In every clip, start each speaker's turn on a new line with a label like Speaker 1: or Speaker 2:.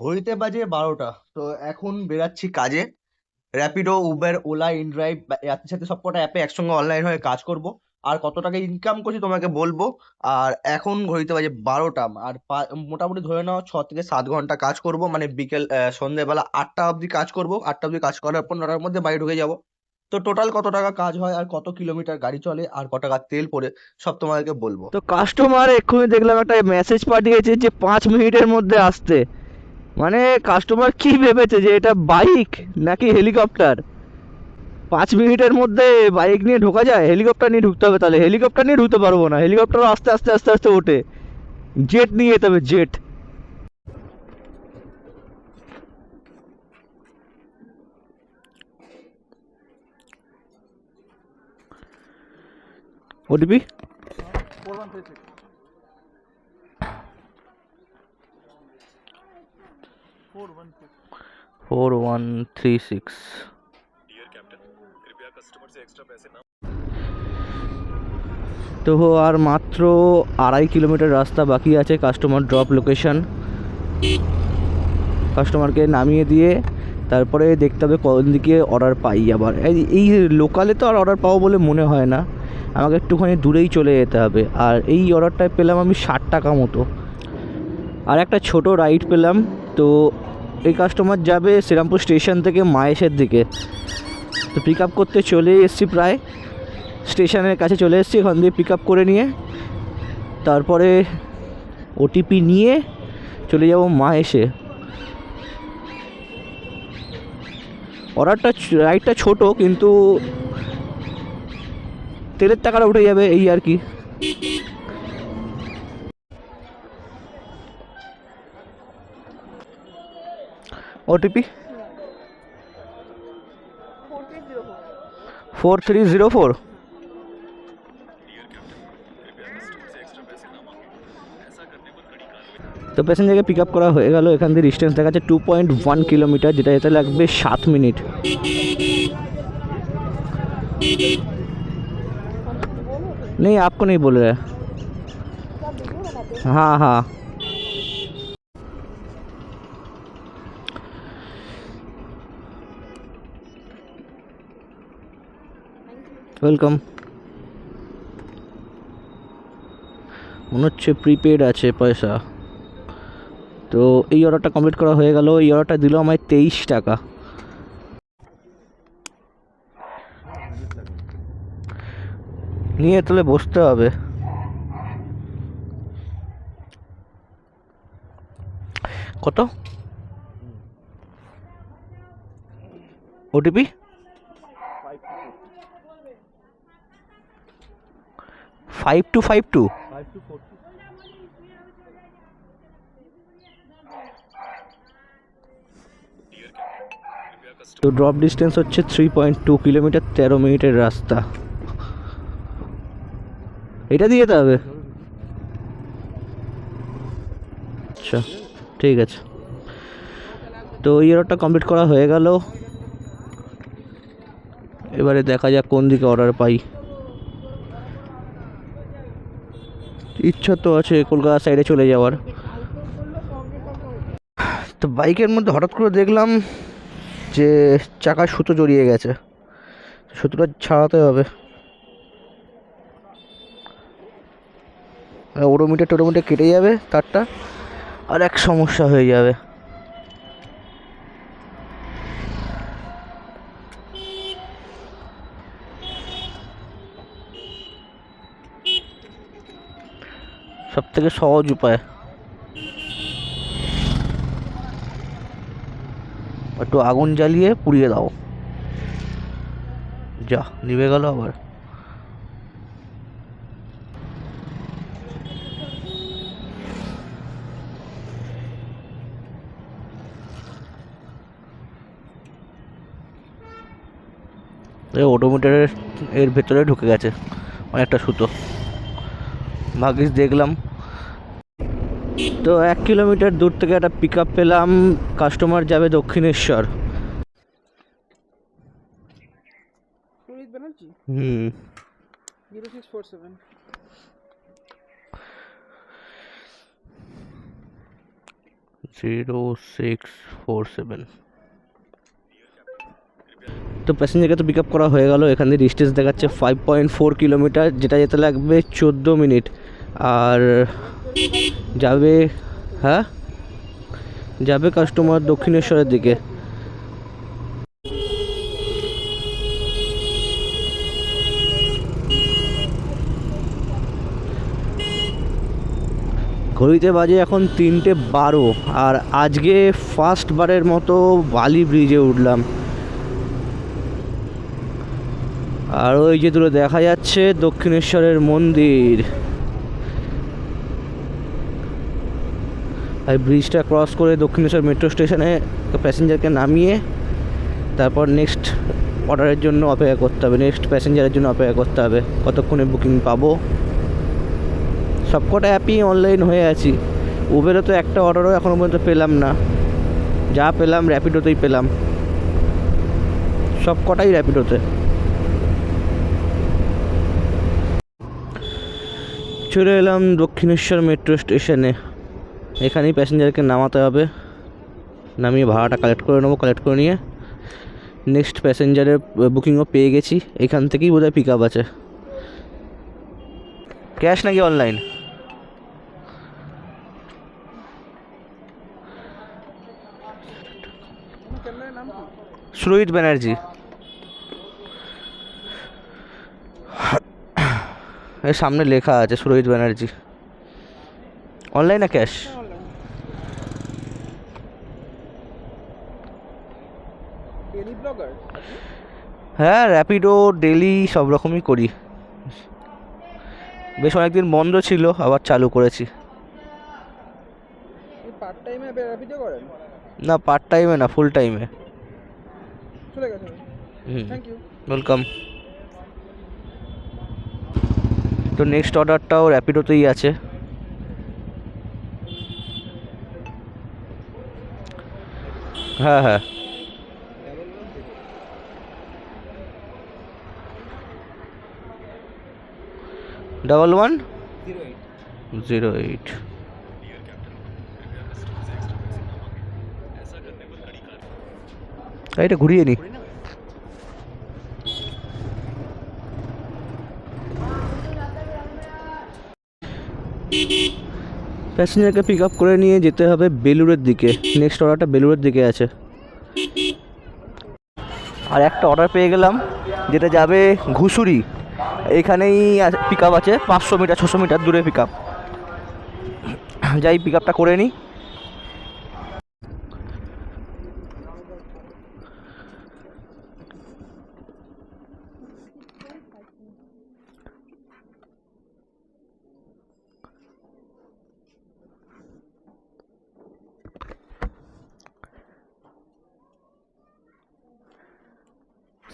Speaker 1: ঘড়িতে বাজে বারোটা। তো এখন বেরাচ্ছি কাজে। র্যাপিডো উবের ওলা ইনড্রাইভ এর সাথে সবকটা অ্যাপে একসঙ্গে অনলাইন হয়ে কাজ করব। আর কত টাকা ইনকাম করছি তোমাকে বলব। আর এখন ঘড়িতে বাজে বারোটা। আর মোটামুটি ধরে নাও ছ থেকে সাত ঘণ্টা কাজ করব। মানে বিকেল সন্ধ্যেবেলা আটটা অবধি কাজ করব। আটটা অবধি কাজ করার পর নটার মধ্যে বাড়ি ঢুকে যাব। তো টোটাল কত টাকা কাজ হয় আর কত কিলোমিটার গাড়ি চলে আর কত টাকা তেল পড়ে, সব তোমাদেরকে বলব।
Speaker 2: তো কাস্টমার এক্ষুনি দেখলাম একটা মেসেজ পাঠিয়েছে যে পাঁচ মিনিটের মধ্যে আসতে। মানে কাস্টমার কি ভেবেছে যে এটা বাইক নাকি হেলিকপ্টার পাঁচ মিনিটের মধ্যে বাইক নিয়ে ঢোকা যায় হেলিকপ্টার নিয়ে ঢুকতে হবে তাহলে। হেলিকপ্টার নিয়ে ঢুকতে পারব না। হেলিকপ্টার আস্তে আস্তে আস্তে আস্তে ওঠে। জেট নিয়ে যেতে হবে jet OTP four one three six তো আর মাত্র আড়াই কিলোমিটার রাস্তা বাকি আছে কাস্টমার ড্রপ লোকেশন কাস্টমারকে নামিয়ে দিয়ে তারপরে দেখতে হবে কোন দিকে অর্ডার পাই আবার এই এই লোকালে তো আর অর্ডার পাবো বলে মনে হয় না আমাকে একটুখানি দূরেই চলে যেতে হবে আর এই অর্ডারটায় পেলাম আমি ষাট টাকা মতো আর একটা ছোট রাইড পেলাম তো এই কাস্টমার যাবে শ্রীরামপুর স্টেশন থেকে মায়েশের দিকে। তো পিক আপ করতে চলে এসেছি প্রায়। স্টেশনের কাছে চলে এসেছি, ওখান দিয়ে পিক আপ করে নিয়ে। তারপরে ওটিপি নিয়ে চলে যাব মাহেশে অর্ডারটা রাইডটা ছোট, কিন্তু তেলের টাকাটা উঠে যাবে, এই আর কি। OTP four three zero four তো প্যাসেঞ্জারকে পিক আপ করা হয়ে গেল এখান থেকে ডিস্টেন্স দেখাচ্ছে টু পয়েন্ট ওয়ান কিলোমিটার যেটা যেতে লাগবে সাত মিনিট नहीं आपको नहीं बोल रहे हाँ हाँ ওয়েলকাম মনে হচ্ছে প্রিপেড আছে পয়সা। তো এই অর্ডারটা কমপ্লিট করা হয়ে গেল। এই অর্ডারটা দিল আমায় তেইশ টাকা। নিয়ে তাহলে বসতে হবে। কত? OTP five two five two. তো ড্রপ ডিস্টেন্স হচ্ছে থ্রি পয়েন্ট টু কিলোমিটার তেরো মিনিটের রাস্তা। এটা দিয়ে যেতে হবে। আচ্ছা ঠিক আছে। তো এই অর্ডারটা কমপ্লিট করা হয়ে গেল। এবারে দেখা যাক কোন দিকে অর্ডার পাই। ইচ্ছা তো আছে কলকাতা সাইডে চলে যাওয়ার। তো বাইকের মধ্যে হঠাৎ করে দেখলাম যে চাকার সুতো জড়িয়ে গেছে। সুতোটা ছাড়াতে হবে। ওরোমিটার টোরোমিটার কেটে যাবে তারটা, আর এক সমস্যা হয়ে যাবে। সব থেকে সহজ উপায়। একটু আগুন জ্বালিয়ে পুড়িয়ে দাও। যা, নিভে গেল আবার। এই ওডোমিটারের এর ভেতরে ঢুকে গেছে, অনেকটা সুতো। ভাগ্যিস দেখলাম। তো এক কিলোমিটার দূর থেকে একটা পিক পেলাম। কাস্টমার যাবে দক্ষিণেশ্বর। হুম।
Speaker 3: 0647.
Speaker 2: Zero six four seven. তো প্যাসেঞ্জারকে তো পিক আপ করা হয়ে গেল। এখান ডিস্টেন্স দেখাচ্ছে ফাইভ পয়েন্ট ফোর কিলোমিটার যেটা যেতে লাগবে চোদ্দ মিনিট। আর যাবে হ্যাঁ? যাবে কাস্টমার দক্ষিণেশ্বরের দিকে। ঘড়িতে বাজে এখন তিনটে বারো, আর আজকে ফার্স্ট বারের মতো বালি ব্রিজে উঠলাম। আর ওই যে দূরে দেখা যাচ্ছে দক্ষিণেশ্বরের মন্দির। আর ব্রিজটা ক্রস করে দক্ষিণেশ্বর মেট্রো স্টেশনে প্যাসেঞ্জারকে নামিয়ে তারপর নেক্সট অর্ডারের জন্য অপেক্ষা করতে হবে। নেক্সট প্যাসেঞ্জারের জন্য অপেক্ষা করতে হবে। কতক্ষণে বুকিং পাবো? সবকটা অ্যাপই অনলাইন হয়ে আছি। উবেরও তো একটা অর্ডারও এখনও পর্যন্ত পেলাম না। যা পেলাম র্যাপিডোতেই পেলাম। সবকটাই র্যাপিডোতে চলে এলাম দক্ষিণেশ্বর মেট্রো স্টেশনে। এখানেই প্যাসেঞ্জারকে নামাতে হবে। নামিয়ে ভাড়াটা কালেক্ট করে নেব কালেক্ট করে নিয়ে নেক্সট প্যাসেঞ্জারের বুকিংও পেয়ে গেছি। এখান থেকেই বোধহয় পিক আপ আছে। ক্যাশ নাকি অনলাইন সুরোহিত ব্যানার্জি এর সামনে লেখা আছে সুরোহিত ব্যানার্জি। অনলাইন না ক্যাশ হ্যাঁ র্যাপিডো ডেলি সব রকমই করি। বেশ অনেকদিন বন্ধ ছিল আবার চালু করেছি।
Speaker 3: পার্ট টাইমে
Speaker 2: না পার্ট টাইমে না ফুল টাইমে
Speaker 3: চলে গেছে।
Speaker 2: হুম। ওয়েলকাম তো নেক্সট অর্ডারটাও র্যাপিডোতেই আছে। হ্যাঁ হ্যাঁ। ডবল ওয়ান জিরো এইট গাড়িটা ঘুরিয়ে নি। প্যাসেঞ্জারকে পিক আপ করে নিয়ে যেতে হবে বেলুড়ের দিকে। নেক্সট অর্ডারটা বেলুড়ের দিকে আছে। আর একটা অর্ডার পেয়ে গেলাম, যেটা যাবে ঘুষুরি। এখানেই পিক আপ আছে, পাঁচশো মিটার ছশো মিটার দূরে পিক আপ যাই পিক আপটা করে নিই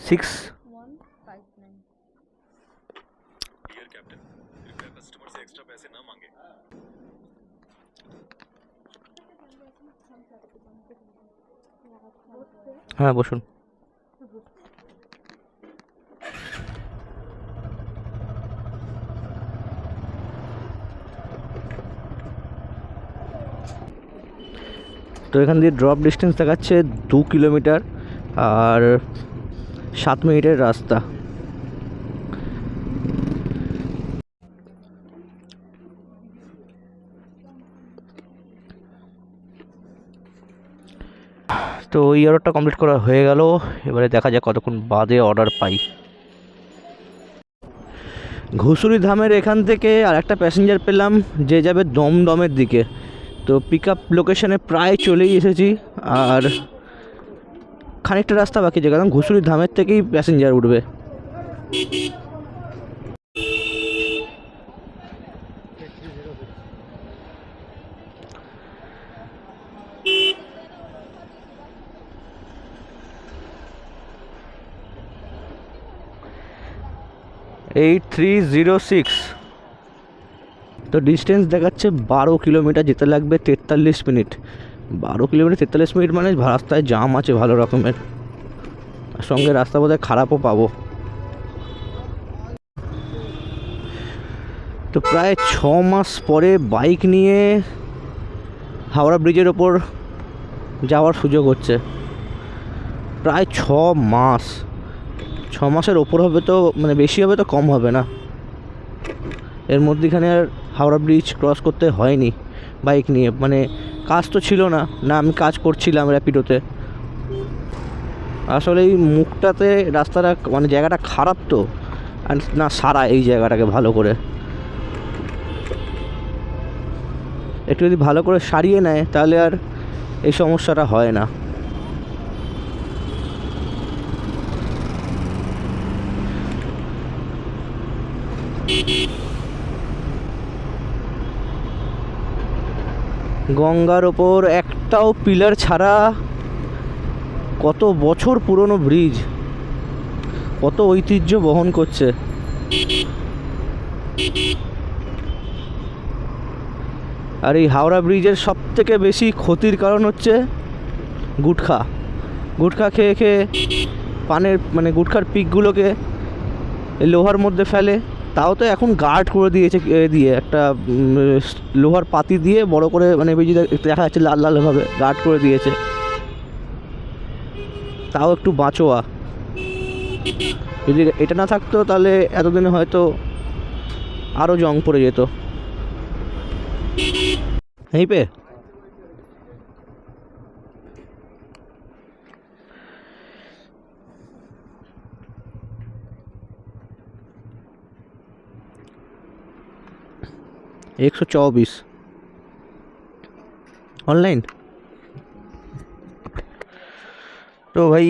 Speaker 2: সিক্স হ্যাঁ বসুন। তো এখান দিয়ে ড্রপ ডিস্টেন্স দেখাচ্ছে দু কিলোমিটার আর সাত মিনিটের রাস্তা। তো ওই অর্ডারটা কমপ্লিট করা হয়ে গেল। এবারে দেখা যাক কতক্ষণ বাদে অর্ডার পাই। ঘুষুরি ধামের এখান থেকে আর একটা প্যাসেঞ্জার পেলাম, যে যাবে দমদমের দিকে। তো পিক আপ লোকেশানে প্রায় চলেই এসেছি, আর খানিকটা রাস্তা বাকি যে কারণ ঘুষুরি ধামের থেকেই প্যাসেঞ্জার উঠবে। এইট থ্রি জিরো সিক্স তো ডিস্টেন্স দেখাচ্ছে বারো কিলোমিটার যেতে লাগবে তেতাল্লিশ মিনিট বারো কিলোমিটার তেতাল্লিশ মিনিট মানে রাস্তায় জাম আছে ভালো রকমের। আর সঙ্গে রাস্তা বোধহয় খারাপও পাবো। তো প্রায় ছ মাস পরে বাইক নিয়ে হাওড়া ব্রিজের ওপর যাওয়ার সুযোগ হচ্ছে। প্রায় ছ মাস। ছ মাসের ওপর হবে তো মানে বেশি হবে তো কম হবে না। এর মধ্যেখানে আর হাওড়া ব্রিজ ক্রস করতে হয়নি বাইক নিয়ে। মানে কাজ তো ছিল না না আমি কাজ করছিলাম র্যাপিডোতে আসলে এই মুখটাতে রাস্তাটা মানে জায়গাটা খারাপ তো, আর না সারা এই জায়গাটাকে ভালো করে। একটু যদি ভালো করে সারিয়ে নেয়, তাহলে আর এই সমস্যাটা হয় না। গঙ্গার ওপর একটাও পিলার ছাড়া কত বছর পুরনো ব্রিজ। কত ঐতিহ্য বহন করছে। আর এই হাওড়া ব্রিজের সব থেকে বেশি ক্ষতির কারণ হচ্ছে গুটখা। গুটখা খেয়ে খেয়ে পানের মানে গুটখার পিকগুলোকে লোহার মধ্যে ফেলে। তাও তো এখন গার্ড করে দিয়েছে, এ দিয়ে একটা লোহার পাতি দিয়ে বড় করে মানে যে দেখা যাচ্ছে লাল লালভাবে গার্ড করে দিয়েছে। তাও একটু বাঁচোয়া। যদি এটা না থাকতো তাহলে এতদিনে হয়তো আরও জং পড়ে যেত। এই পে एक सौ चौबीस অনলাইন তো ভাই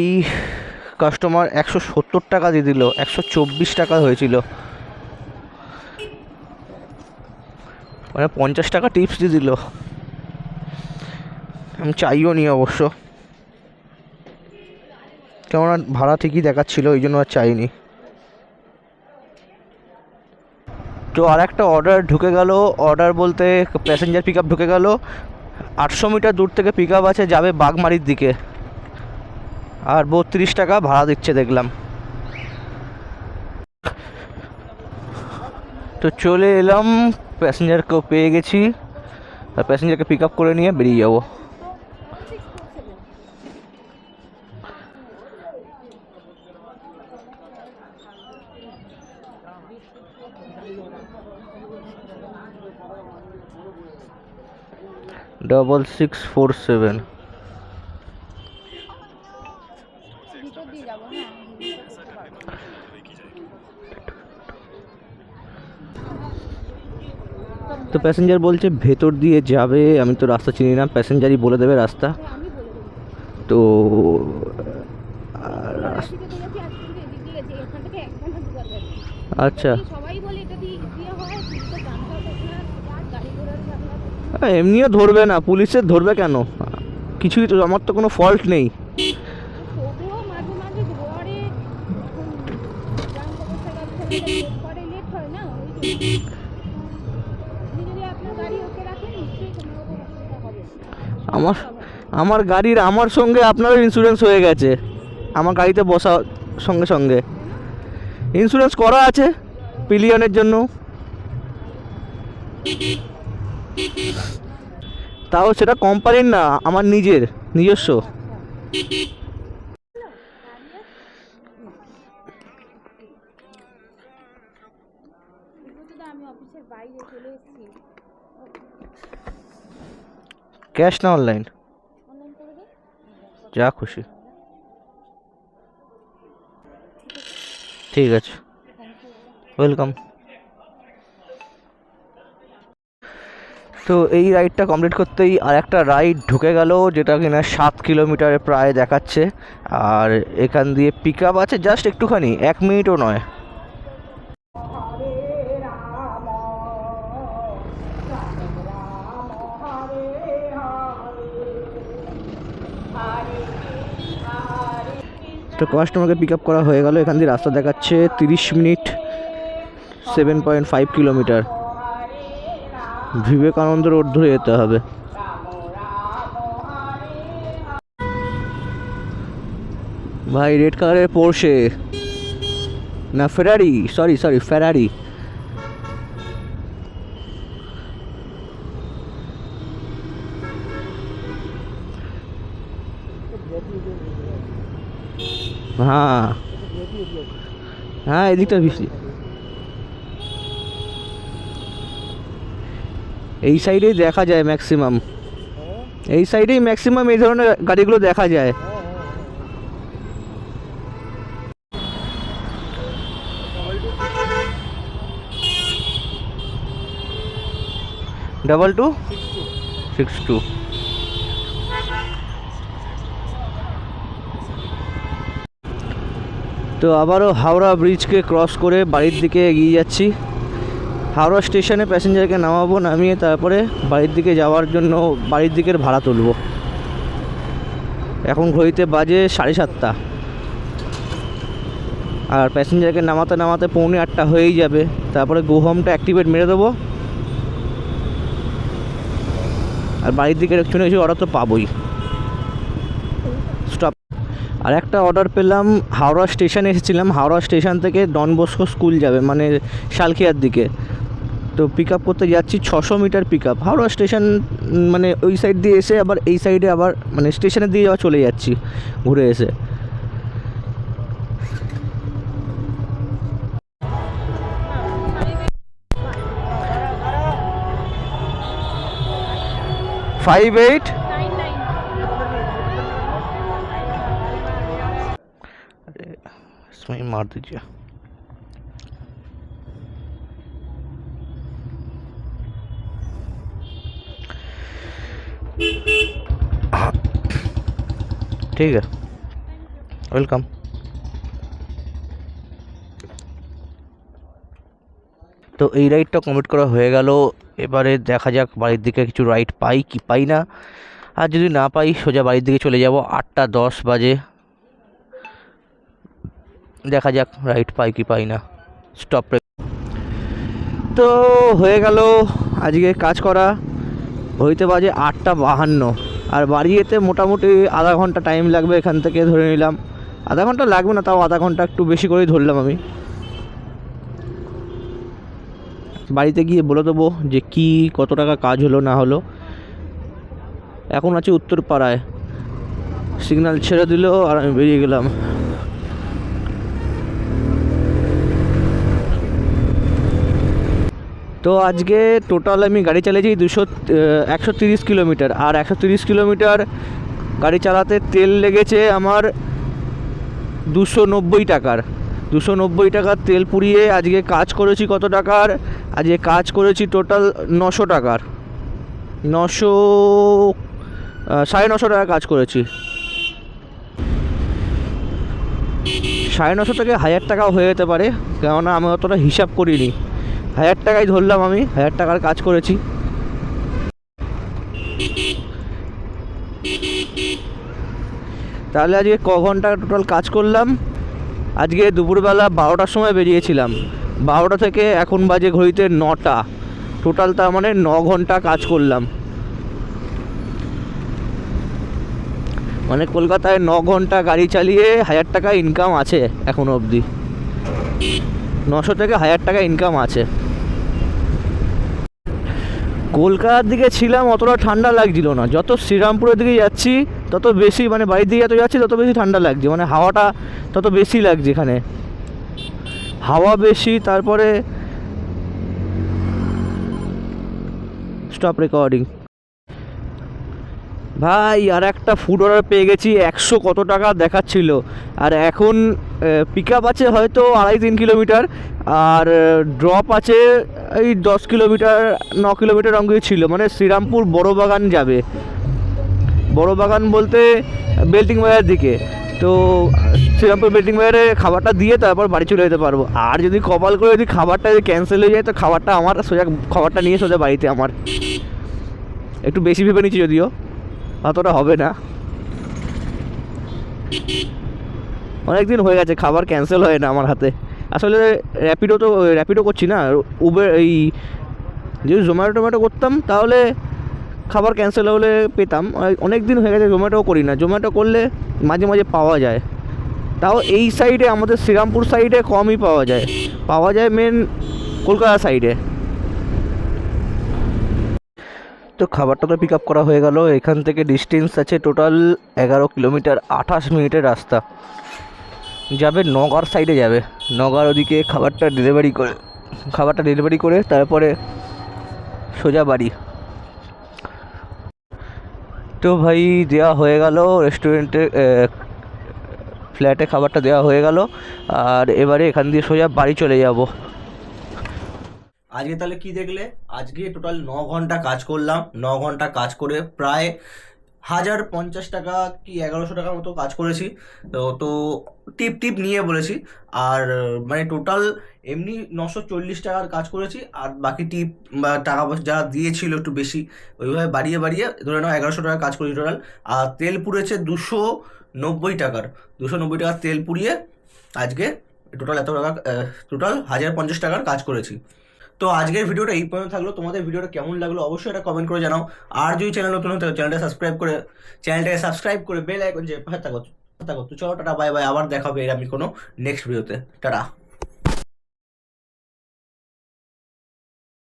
Speaker 2: কাস্টমার একশো সত্তর টাকা দিয়ে দিল একশো চব্বিশ টাকা হয়েছিল মানে পঞ্চাশ টাকা টিপস দিয়ে দিল আমি চাইও নি অবশ্য কেননা ভাড়া ঠিকই দেখাচ্ছিল ওই জন্য আর চাইনি তো আর একটা অর্ডার ঢুকে গেল। অর্ডার বলতে প্যাসেঞ্জার পিক আপ ঢুকে গেল। আটশো মিটার দূর থেকে পিক আপ আছে, যাবে বাগমারির দিকে। আর বত্রিশ টাকা ভাড়া দিচ্ছে দেখলাম। তো চলে এলাম প্যাসেঞ্জারকেও পেয়ে গেছি। আর প্যাসেঞ্জারকে পিক আপ করে নিয়ে বেরিয়ে যাব। ডবল সিক্স ফোর সেভেন তো প্যাসেঞ্জার বলছে ভেতর দিয়ে যাবে। আমি তো রাস্তা চিনি না প্যাসেঞ্জারই বলে দেবে রাস্তা। তো আর এমনিও ধরবে না পুলিশের ধরবে কেন? কিছুই তো আমার তো কোনো ফল্ট নেই। আমার আমার গাড়ির আমার সঙ্গে আপনারও ইন্স্যুরেন্স হয়ে গেছে। আমার গাড়িতে বসা সঙ্গে সঙ্গে। ইন্স্যুরেন্স করা আছে পিলিয়নের জন্য। তাও সেটা কোম্পানির না, আমার নিজের, নিজস্ব। ক্যাশ না অনলাইন যা খুশি। ঠিক আছে। ওয়েলকাম তো এই রাইডটা কমপ্লিট করতেই আর একটা রাইড ঢুকে গেল, যেটা কিনা সাত কিলোমিটারে প্রায় দেখাচ্ছে। আর এখান দিয়ে পিক আপ আছে জাস্ট একটুখানি, এক মিনিটও নয়। তো কাস্টমারকে পিক আপ করা হয়ে গেল, এখান দিয়ে রাস্তা দেখাচ্ছে, তিরিশ minute seven point five kilometre Vivekananda road যেতে হবে। ভাই রেড কালারের পড়ছে না ফেরারি সরি সরি ফেরারি হ্যাঁ। হ্যাঁ এদিকটা ভিসি এই সাইডেই দেখা যায় ম্যাক্সিমাম এই সাইডেই ম্যাক্সিমাম এই ধরনের গাড়িগুলো দেখা যায়। ডাবল টু সিক্স টু তো আবারও হাওড়া ব্রিজকে ক্রস করে বাড়ির দিকে এগিয়ে যাচ্ছি। হাওড়া স্টেশনে প্যাসেঞ্জারকে নামাবো, নামিয়ে তারপরে বাড়ির দিকে যাওয়ার জন্য বাড়ির দিকের ভাড়া তুলবো। এখন ঘড়িতে বাজে সাড়ে সাতটা। আর প্যাসেঞ্জারকে নামাতে নামাতে পৌনে আটটা হয়েই যাবে। তারপরে গো হোমটা অ্যাক্টিভেট মেরে দেবো। আর বাড়ির দিকে একটু কিছু অর্ডার তো পাবোই। স্টপ আর একটা অর্ডার পেলাম, হাওড়া স্টেশনে এসেছিলাম। হাওড়া স্টেশন থেকে ডন বস্কো স্কুল যাবে মানে শালখিয়ার দিকে। তো পিক আপ করতে যাচ্ছি ছশো metre pick up Howrah station um, মানে ওই সাইড দিয়ে এসে আবার এই সাইডে আবার মানে স্টেশনের দিয়ে আবার চলে যাচ্ছি ঘুরে এসে ফাইভ এইট
Speaker 4: নাইন নাইন
Speaker 2: इसमें ही मार दीजिए ठीक है वेलकम তো এই রাইডটা কমপ্লিট করা হয়ে গেল এবারে দেখা যাক বাড়ির দিকে কিছু রাইড পাই কি পাই না আর যদি না পাই সোজা বাড়ির দিকে চলে যাব আটটা দশ বাজে দেখা যাক রাইট পাই কি পাই না স্টপ তো হয়ে গেল আজকে কাজ করা হইতে বাজে আটটা বাহান্ন। আর বাড়ি যেতে মোটামুটি আধা ঘণ্টা টাইম লাগবে এখান থেকে ধরে নিলাম। আধা ঘণ্টা লাগবে না, তাও আধা ঘণ্টা একটু বেশি করেই ধরলাম আমি। বাড়িতে গিয়ে বলে দেবো যে কি, কত টাকা কাজ হলো না হলো। এখন আছে উত্তরপাড়ায়। সিগন্যাল ছেড়ে দিল আর আমি বেরিয়ে গেলাম। তো আজকে টোটাল আমি গাড়ি চালিয়েছি দুশো একশো তিরিশ কিলোমিটার। আর একশো তিরিশ কিলোমিটার গাড়ি চালাতে তেল লেগেছে আমার দুশো নব্বই টাকার। দুশো নব্বই টাকার তেল পুড়িয়ে আজকে কাজ করেছি কত টাকার? আজকে কাজ করেছি টোটাল নশো টাকার। নশো সাড়ে নশো টাকা কাজ করেছি। সাড়ে নশো থেকে হাজার টাকাও হয়ে যেতে পারে, কেননা আমি অতটা হিসাব করিনি। হাজার টাকাই ধরলাম আমি, হাজার টাকার কাজ করেছি। তাহলে আজকে ক ঘণ্টা টোটাল কাজ করলাম। আজকে দুপুরবেলা বারোটার সময় বেরিয়েছিলাম। বারোটা থেকে এখন বাজে ঘড়িতে নটা। টোটাল তার মানে ন ঘণ্টা কাজ করলাম। মানে কলকাতায় ন ঘণ্টা গাড়ি চালিয়ে হাজার টাকা ইনকাম আছে এখনও অবধি। নশো থেকে হাজার টাকা ইনকাম আছে। কলকাতার দিকে ছিলাম, অতটা ঠান্ডা লাগছিল না। যত শ্রীরামপুরের দিকে যাচ্ছি, তত বেশি মানে বাড়ির দিকে যত যাচ্ছি, তত বেশি ঠান্ডা লাগছে। মানে হাওয়াটা তত বেশি লাগছে এখানে। হাওয়া বেশি, তারপরে স্টপ রেকর্ডিং ভাই, আর একটা ফুড অর্ডার পেয়ে গেছি, একশো কত টাকা দেখাচ্ছিল। আর এখন পিক আপ আছে হয়তো আড়াই তিন কিলোমিটার আর ড্রপ আছে এই দশ কিলোমিটার ন কিলোমিটার অঙ্গে ছিল। মানে শ্রীরামপুর বড় বাগান যাবে। বড় বাগান বলতে বেল্টিং বাজার দিকে। তো, শ্রীরামপুর বেল্টিং বাজারে খাবারটা দিয়ে তারপর বাড়ি চলে যেতে পারব। আর যদি কপাল করে যদি খাবারটা যদি ক্যান্সেল হয়ে যায়, তো খাবারটা আমার সোজা, খাবারটা নিয়ে সোজা বাড়িতে আমার। একটু বেশি ভেবে নিচ্ছি যদিও। অতটা হবে না। অনেক দিন হয়ে গেছে, খাবার ক্যান্সেল হয় না আমার হাতে। আসলে র্যাপিডো তো র্যাপিডো করছি না উবের এই যদি জোম্যাটো টোম্যাটো করতাম, তাহলে খাবার ক্যান্সেল হলে পেতাম। অনেক দিন হয়ে গেছে জোম্যাটোও করি না। জোম্যাটো করলে মাঝে মাঝে পাওয়া যায়। তাও এই সাইডে আমাদের শ্রীরামপুর সাইডে কমই পাওয়া যায়। পাওয়া যায় মেন কলকাতা সাইডে তো খাবারটা তো পিক আপ করা হয়ে গেল। এখান থেকে ডিস্টেন্স আছে টোটাল এগারো কিলোমিটার আঠাশ মিনিটের রাস্তা। যাবে নগার সাইডে যাবে। নগার ওদিকে খাবারটা ডেলিভারি করে, খাবারটা ডেলিভারি করে তারপরে সোজা বাড়ি। তো ভাই দেওয়া হয়ে গেল রেস্টুরেন্টে ফ্ল্যাটে খাবারটা দেওয়া হয়ে গেল। আর এবারে এখান দিয়ে সোজা বাড়ি চলে যাব।
Speaker 1: আজকে তাহলে কি দেখলে? আজকে টোটাল ন ঘণ্টা কাজ করলাম। ন ঘণ্টা কাজ করে প্রায় হাজার পঞ্চাশ টাকা কি এগারোশো টাকার মতো কাজ করেছি। তো তো টিপ টিপ নিয়ে বলেছি। আর মানে টোটাল এমনি নশো চল্লিশ টাকার কাজ করেছি। আর বাকি টিপ বা টাকা পয়সা যারা দিয়েছিল একটু বেশি, ওইভাবে বাড়িয়ে বাড়িয়ে ধরে নাও এগারোশো টাকা কাজ করেছি টোটাল আর তেল পুড়েছে দুশো নব্বই টাকার। দুশো নব্বই টাকার তেল পুড়িয়ে আজকে টোটাল এত টাকা টোটাল হাজার পঞ্চাশ টাকার কাজ করেছি। তো আজকের ভিডিওটা এই পর্যন্ত থাকল। তোমাদের ভিডিওটা কেমন লাগল অবশ্যই এটা কমেন্ট করে জানাও। আর যদি চ্যানেল নতুন হতে চ্যানেলটা সাবস্ক্রাইব করে চ্যানেলটাকে সাবস্ক্রাইব করে বেল আইকন যে পাশে থাকো থাকো তো চলো, টাটা বাই বাই আবার দেখাবে এর আমি কোনো নেক্সট ভিডিওতে টাটা।